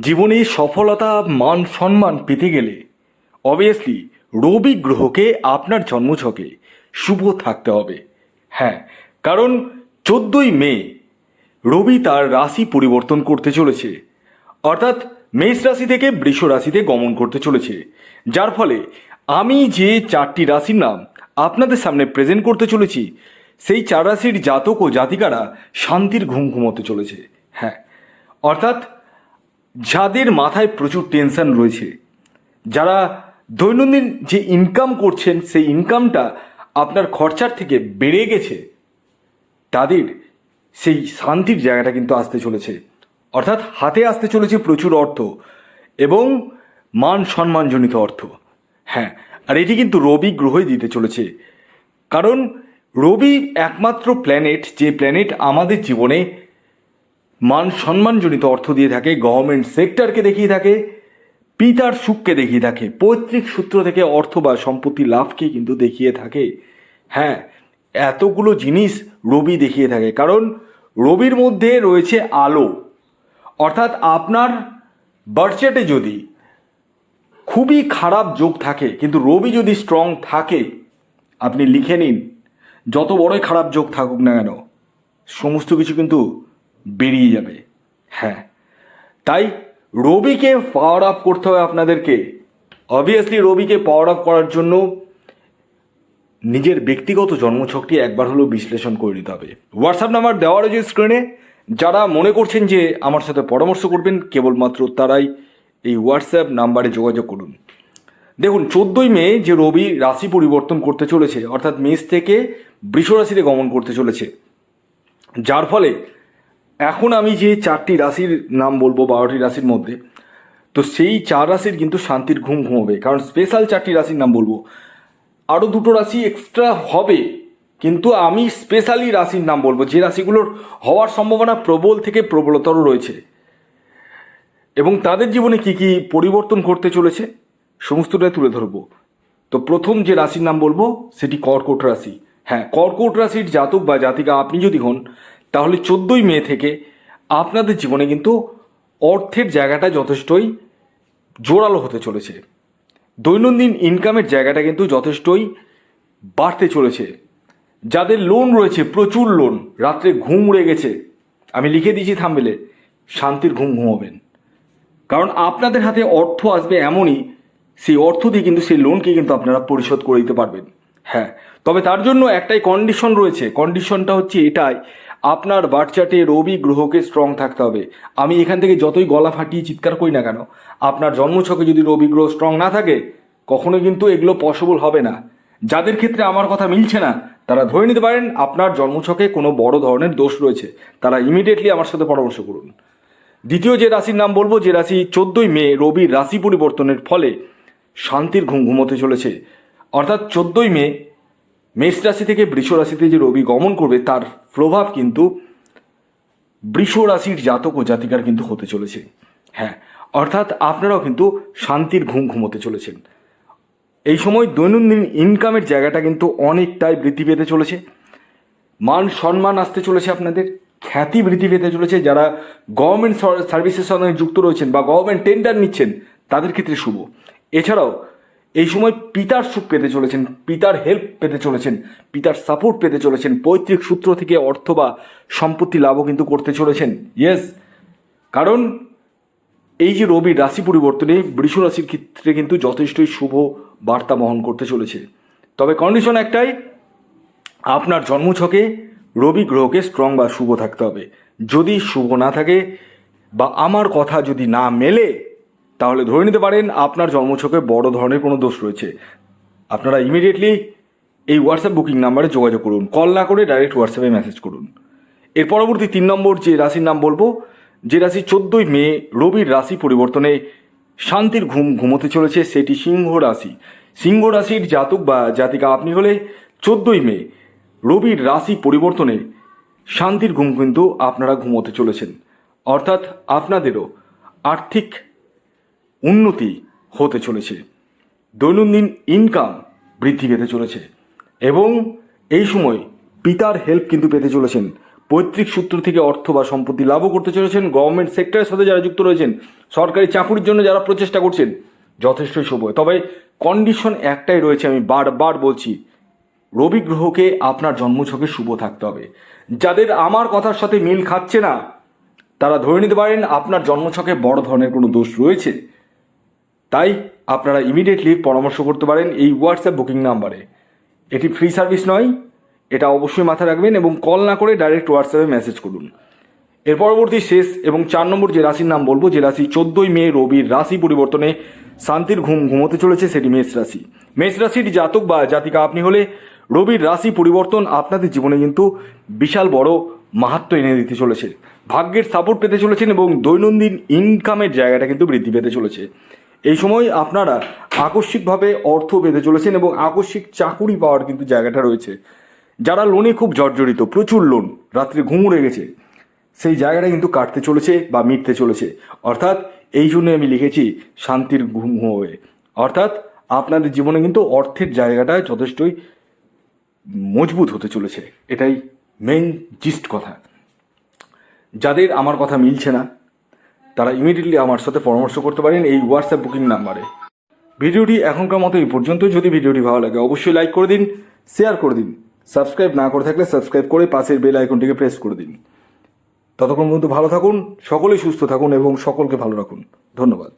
জীবনে সফলতা, মান, সম্মান পেতে গেলে অবভিয়াসলি রবি গ্রহকে আপনার জন্মছকে শুভ থাকতে হবে। হ্যাঁ কারণ চোদ্দই মে রবি তার রাশি পরিবর্তন করতে চলেছে। অর্থাৎ মেষ রাশি থেকে বৃষ রাশিতে গমন করতে চলেছে। যার ফলে আমি যে চারটি রাশির নাম আপনাদের সামনে প্রেজেন্ট করতে চলেছি, সেই চার রাশির জাতক ও জাতিকারা শান্তির ঘুম ঘুমোতে চলেছে। হ্যাঁ অর্থাৎ যাদের মাথায় প্রচুর টেনশন রয়েছে, যারা দৈনন্দিন যে ইনকাম করছেন, সেই ইনকামটা আপনার খরচার থেকে বেড়ে গেছে, তাদের সেই শান্তির জায়গাটা কিন্তু আসতে চলেছে। অর্থাৎ হাতে আসতে চলেছে প্রচুর অর্থ এবং মান সম্মানজনিত অর্থ। হ্যাঁ আর এটি কিন্তু রবি গ্রহই দিতে চলেছে। কারণ রবি একমাত্র প্ল্যানেট যে প্ল্যানেট আমাদের জীবনে মান সম্মানজনিত অর্থ দিয়ে থাকে গভর্নমেন্ট সেক্টরকে দেখিয়ে থাকে, পিতার সুখকে দেখিয়ে থাকে, পৈতৃক সূত্র থেকে অর্থ বা সম্পত্তি লাভকে কিন্তু দেখিয়ে থাকে। হ্যাঁ এতগুলো জিনিস রবি দেখিয়ে থাকে, কারণ রবির মধ্যে রয়েছে আলো। অর্থাৎ আপনার বার্থচার্টে যদি খুবই খারাপ যোগ থাকে, কিন্তু রবি যদি স্ট্রং থাকে, আপনি লিখে নিন, যত বড়ই খারাপ যোগ থাকুক না কেন, সমস্ত কিছু কিন্তু বেরিয়ে যাবে। হ্যাঁ। তাই রবিকে পাওয়ার আপ করতে হবে আপনাদেরকে। অবভিয়াসলি রবিকে পাওয়ার আপ করার জন্য নিজের ব্যক্তিগত জন্মছকটি একবার হলেও বিশ্লেষণ করে নিতে হবে। হোয়াটসঅ্যাপ নাম্বার দেওয়া রয়েছে স্ক্রিনে যারা মনে করছেন যে আমার সাথে পরামর্শ করবেন, কেবলমাত্র তারাই এই হোয়াটসঅ্যাপ নাম্বারে যোগাযোগ করুন। দেখুন, চোদ্দোই মে যে রবি রাশি পরিবর্তন করতে চলেছে, অর্থাৎ মেষ থেকে বৃষ রাশিতে গমন করতে চলেছে, যার ফলে এখন আমি যে চারটি রাশির নাম বলব বারোটি রাশির মধ্যে, তো সেই চার রাশির কিন্তু শান্তির ঘুম ঘুমোবে। কারণ স্পেশাল চারটি রাশির নাম বলব। আরও দুটো রাশি এক্সট্রা হবে, কিন্তু আমি স্পেশালি রাশির নাম বলব। যে রাশিগুলোর হওয়ার সম্ভাবনা প্রবল থেকে প্রবলতর রয়েছে। এবং তাদের জীবনে কি কি পরিবর্তন করতে চলেছে, সমস্তটাই তুলে ধরবো। তো প্রথম যে রাশির নাম বলব, সেটি কর্কট রাশি। হ্যাঁ কর্কট রাশির জাতক বা জাতিকা আপনি যদি হন তাহলে চোদ্দোই মে থেকে আপনাদের জীবনে কিন্তু অর্থের জায়গাটা যথেষ্টই জোরালো হতে চলেছে। দৈনন্দিন ইনকামের জায়গাটা কিন্তু যথেষ্টই বাড়তে চলেছে। যাদের লোন রয়েছে, প্রচুর লোন রাত্রে ঘুম উড়ে গেছে। আমি লিখে দিয়েছি থামবেলে শান্তির ঘুম ঘুমাবেন। কারণ আপনাদের হাতে অর্থ আসবে এমনই, সেই অর্থ দিয়ে কিন্তু সেই লোনকে কিন্তু আপনারা পরিশোধ করে দিতে পারবেন। হ্যাঁ তবে তার জন্য একটাই কন্ডিশন রয়েছে। কন্ডিশনটা হচ্ছে এটাই আপনার বাচ্চাটে রবি গ্রহকে স্ট্রং থাকতে হবে। আমি এখান থেকে যতই গলা ফাটিয়ে চিৎকার করি না কেন, আপনার জন্মছকে যদি রবি গ্রহ স্ট্রং না থাকে কখনো কিন্তু এগুলো পসিবল হবে না। যাদের ক্ষেত্রে আমার কথা মিলছে না, তারা ধরে নিতে পারেন আপনার জন্মছকে কোনো বড় ধরনের দোষ রয়েছে। তারা ইমিডিয়েটলি আমার সাথে পরামর্শ করুন। দ্বিতীয় যে রাশির নাম বলব, যে রাশি চোদ্দোই মে রবির রাশি পরিবর্তনের ফলে শান্তির ঘুম ঘুমোতে চলেছে। অর্থাৎ চোদ্দোই মে মেষ রাশি থেকে বৃষ রাশিতে যে রবি গমন করবে, তার প্রভাব কিন্তু বৃষ রাশির জাতক ও জাতিকার কিন্তু হতে চলেছে। হ্যাঁ অর্থাৎ আপনারাও কিন্তু শান্তির ঘুম ঘুমোতে চলেছেন। এই সময় দৈনন্দিন ইনকামের জায়গাটা কিন্তু অনেকটাই বৃদ্ধি পেতে চলেছে। মান সম্মান আসতে চলেছে আপনাদের। খ্যাতি বৃদ্ধি পেতে চলেছে। যারা গভর্নমেন্ট সার্ভিসের সঙ্গে যুক্ত রয়েছেন বা গভর্নমেন্ট টেন্ডার নিচ্ছেন, তাদের ক্ষেত্রে শুভ। এছাড়াও এই সময় পিতার সুখ পেতে চলেছেন, পিতার হেল্প পেতে চলেছেন, পিতার সাপোর্ট পেতে চলেছেন, পৈতৃক সূত্র থেকে অর্থ বা সম্পত্তি লাভও কিন্তু করতে চলেছেন। ইয়েস কারণ এই যে রবি রাশি পরিবর্তনে বৃষ রাশির ক্ষেত্রে কিন্তু যথেষ্টই শুভ বার্তা বহন করতে চলেছে। তবে কন্ডিশন একটাই, আপনার জন্মছকে রবি গ্রহকে স্ট্রং বা শুভ থাকতে হবে। যদি শুভ না থাকে বা আমার কথা যদি না মেলে তাহলে ধরে নিতে পারেন আপনার জন্মছকে বড় ধরনের কোনো দোষ রয়েছে। আপনারা ইমিডিয়েটলি এই হোয়াটসঅ্যাপ বুকিং নাম্বারে যোগাযোগ করুন। কল না করে ডাইরেক্ট হোয়াটসঅ্যাপে মেসেজ করুন। এর পরবর্তী তিন নম্বর যে রাশির নাম বলব, যে রাশি চোদ্দোই মে, রবির রাশি পরিবর্তনে শান্তির ঘুম ঘুমোতে চলেছে, সেটি সিংহ রাশি। সিংহ রাশির জাতক বা জাতিকা আপনি হলে চোদ্দোই মে, রবির রাশি পরিবর্তনে শান্তির ঘুম কিন্তু আপনারা ঘুমোতে চলেছেন। অর্থাৎ আপনাদেরও আর্থিক উন্নতি হতে চলেছে। দৈনন্দিন ইনকাম বৃদ্ধি পেতে চলেছে এবং এই সময় পিতার হেল্প কিন্তু পেতে চলেছেন। পৈতৃক সূত্র থেকে অর্থ বা সম্পত্তি লাভও করতে চলেছেন। গভর্নমেন্ট সেক্টরের সাথে যারা যুক্ত রয়েছেন, সরকারি চাকুরির জন্য যারা প্রচেষ্টা করছেন, যথেষ্টই শুভ তবে কন্ডিশন একটাই রয়েছে আমি বারবার বলছি, রবি গ্রহকে আপনার জন্মছকে শুভ থাকতে হবে। যাদের আমার কথার সাথে মিল খাচ্ছে না, তারা ধরে নিতে পারেন আপনার জন্মছকে বড় ধরনের কোনো দোষ রয়েছে। তাই আপনারা ইমিডিয়েটলি পরামর্শ করতে পারেন এই হোয়াটসঅ্যাপ বুকিং নাম্বারে। এটি ফ্রি সার্ভিস নয়, এটা অবশ্যই মাথায় রাখবেন এবং কল না করে ডাইরেক্ট হোয়াটসঅ্যাপে মেসেজ করুন। এর পরবর্তী শেষ এবং চার নম্বর যে রাশির নাম বলব, যে রাশি চোদ্দই মে রবির রাশি পরিবর্তনে শান্তির ঘুম ঘুমোতে চলেছে, সেটি মেষ রাশি। মেষ রাশির জাতক বা জাতিকা আপনি হলে রবির রাশি পরিবর্তন আপনাদের জীবনে কিন্তু বিশাল বড় মাহাত্ম এনে দিতে চলেছে। ভাগ্যের সাপোর্ট পেতে চলেছেন এবং দৈনন্দিন ইনকামের জায়গাটা কিন্তু বৃদ্ধি পেতে চলেছে। এই সময় আপনারা আকস্মিকভাবে অর্থ পেতে চলেছেন এবং আকস্মিক চাকুরি পাওয়ার কিন্তু জায়গাটা রয়েছে। যারা লোনে খুব জর্জরিত, প্রচুর লোন রাত্রে ঘুম উড়ে গেছে, সেই জায়গাটা কিন্তু কাটতে চলেছে বা মিটতে চলেছে। অর্থাৎ এই জন্য আমি লিখেছি, শান্তির ঘুম হয়ে অর্থাৎ আপনাদের জীবনে কিন্তু অর্থের জায়গাটা যথেষ্টই মজবুত হতে চলেছে। এটাই মেইন জিস্ট কথা। যাদের আমার কথা মিলছে না তারা ইমিডিয়েটলি আমার সাথে পরামর্শ করতে পারেন এই হোয়াটসঅ্যাপ বুকিং নাম্বারে ভিডিওটি এখনকার মতো এই পর্যন্ত যদি ভিডিওটি ভালো লাগে, অবশ্যই লাইক করে দিন শেয়ার করে দিন। সাবস্ক্রাইব না করে থাকলে সাবস্ক্রাইব করে পাশের বেল আইকনটিকে প্রেস করে দিন। ততক্ষণ পর্যন্ত ভালো থাকুন, সকলেই সুস্থ থাকুন এবং সকলকে ভালো রাখুন। ধন্যবাদ।